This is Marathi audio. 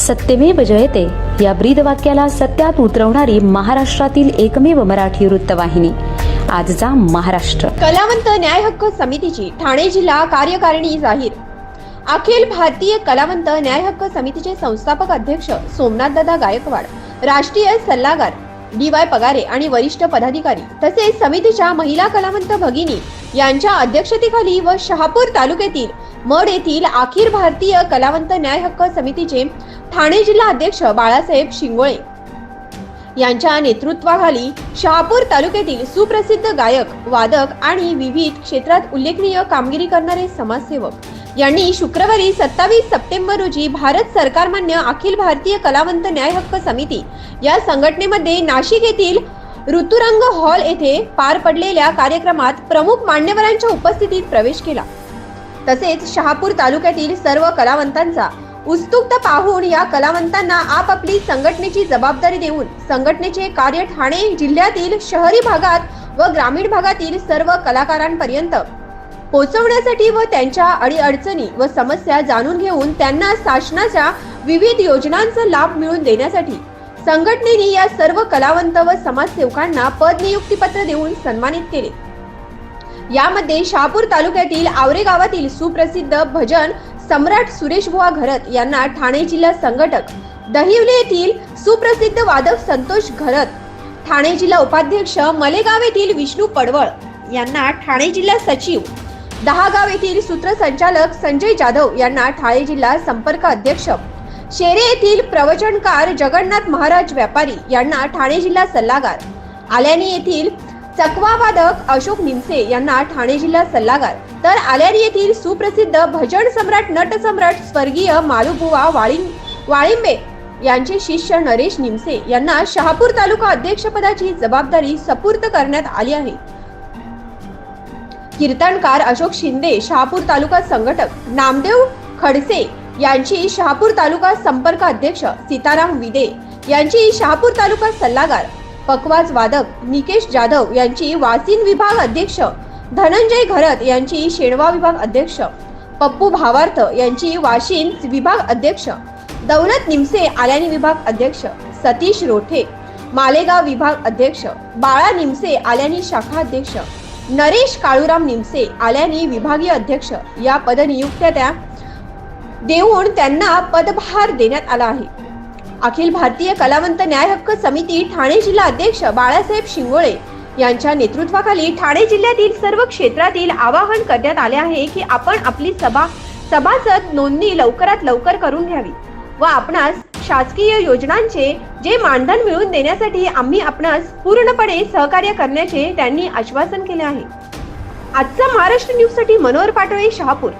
सत्यमेव जयते. या ब्रीद वाक्याला सत्यात उतरवणारी महाराष्ट्रातील एकमेव मराठी वृत्तवाहिनी. आजचा महाराष्ट्र. कलावंत न्याय हक्क समितीची ठाणे जिल्हा कार्यकारिणी जाहीर. अखिल भारतीय कलावंत न्याय हक्क समितीचे संस्थापक अध्यक्ष सोमनाथदादा गायकवाड राष्ट्रीय सल्लागार डी वाय पगारे आणि वरिष्ठ पदाधिकारी तसेच समितीच्या महिला कलावंत भगिनी यांच्या अध्यक्षतेखाली व शहापूर तालुक्यातील मड येथील अखिल भारतीय कलावंत न्याय हक्क समितीचे ठाणे जिल्हा अध्यक्ष बाळासाहेब शिंगोळे यांच्या नेतृत्वाखाली शहापूर तालुक्यातील सुप्रसिद्ध गायक वादक आणि विविध क्षेत्रात उल्लेखनीय कामगिरी करणारे समाजसेवक यांनी शुक्रवारी सत्तावीस सप्टेंबर रोजी भारत सरकारमान्य अखिल भारतीय कलावंत न्याय हक्क समिती या संघटनेमध्ये नाशिक येथील ऋतुरंग हॉल येथे पार पडलेल्या कार्यक्रमात प्रमुख मान्यवरांच्या उपस्थितीत प्रवेश केला. तसेच शहापूर तालुक्यातील सर्व कलावंतांचा उत्सुकता पाहून या कलावंतांना आपापली संघटनेची जबाबदारी देऊन संघटनेचे कार्य ठाणे जिल्ह्यातील शहरी भागात व ग्रामीण भागातील सर्व कलाकारांपर्यंत पोहोचवण्यासाठी व त्यांच्या अडीअडचणी व समस्या जाणून घेऊन त्यांना शासनाच्या विविध योजनांचा लाभ मिळवून देण्यासाठी संघटनेने या सर्व कलावंत व समाजसेवकांना पदनियुक्तीपत्र देऊन सन्मानित केले. यामध्ये शहापूर तालुक्यातील आवरे गावातील सुप्रसिद्ध भजन सम्राट सुरेश बुवा घरत यांना ठाणे जिल्हा संघटक दहिवले येथील सुप्रसिद्ध वादक संतोष घरत ठाणे जिल्हा उपाध्यक्ष मलेगाव येथील विष्णू पडवळ यांना ठाणे जिल्हा सचिव दहागाव येथील सूत्रसंचालक संजय जाधव यांना ठाणे जिल्हा संपर्क अध्यक्ष शेरे येथील प्रवचनकार जगन्नाथ महाराज व्यापारी यांना ठाणे जिल्हा सल्लागार आल्याने येथील चकवा वादक अशोक निमसे यांना ठाणे जिल्हा सल्लागार. तर आल्यानी येथील सुप्रसिद्ध भजन सम्राट नट सम्राट स्वर्गीय मालुबुवा वाळिंग वाळिंबे यांचे शिष्य नरेश निमसे यांना शहापूर तालुका अध्यक्षपदाची जबाबदारी सपूर्त करण्यात आली आहे. कीर्तनकार अशोक शिंदे शहापूर तालुका संघटक नामदेव खडसे यांची शहापूर तालुका संपर्क अध्यक्ष सीताराम विदे यांची शहापूर तालुका सल्लागार. पकवाज वादक निकेश जाधव यांची वासिन विभाग अध्यक्ष धनंजय घरत यांची शेणवा विभाग अध्यक्ष पप्पू भावार्थ यांची वाशिन विभाग अध्यक्ष दौलत निमसे आल्यानी विभाग अध्यक्ष सतीश रोठे मालेगाव विभाग अध्यक्ष बाळा निमसे आल्यानी शाखा अध्यक्ष नरेश काळूराम निमसे आल्यानी विभागीय अध्यक्ष या पदनियुक्त्या त्या देऊन त्यांना पदभार देण्यात आला आहे. अखिल भारतीय कलावंत न्याय हक्क समिती ठाणे जिल्हा अध्यक्ष बाळासाहेब शिंगोळे यांच्या नेतृत्वाखाली ठाणे जिल्ह्यातील सर्व क्षेत्रातील आवाहन करण्यात आले आहे की आपण आपली सभा सभासद नोंदणी लवकरात लवकर करून घ्यावी व आपणास शासकीय योजनांचे जे मानधन मिळवून देण्यासाठी आम्ही आपणास पूर्णपणे सहकार्य करण्याचे त्यांनी आश्वासन केले आहे. आजचा महाराष्ट्र न्यूजसाठी मनोहर पाटोळे शहापूर.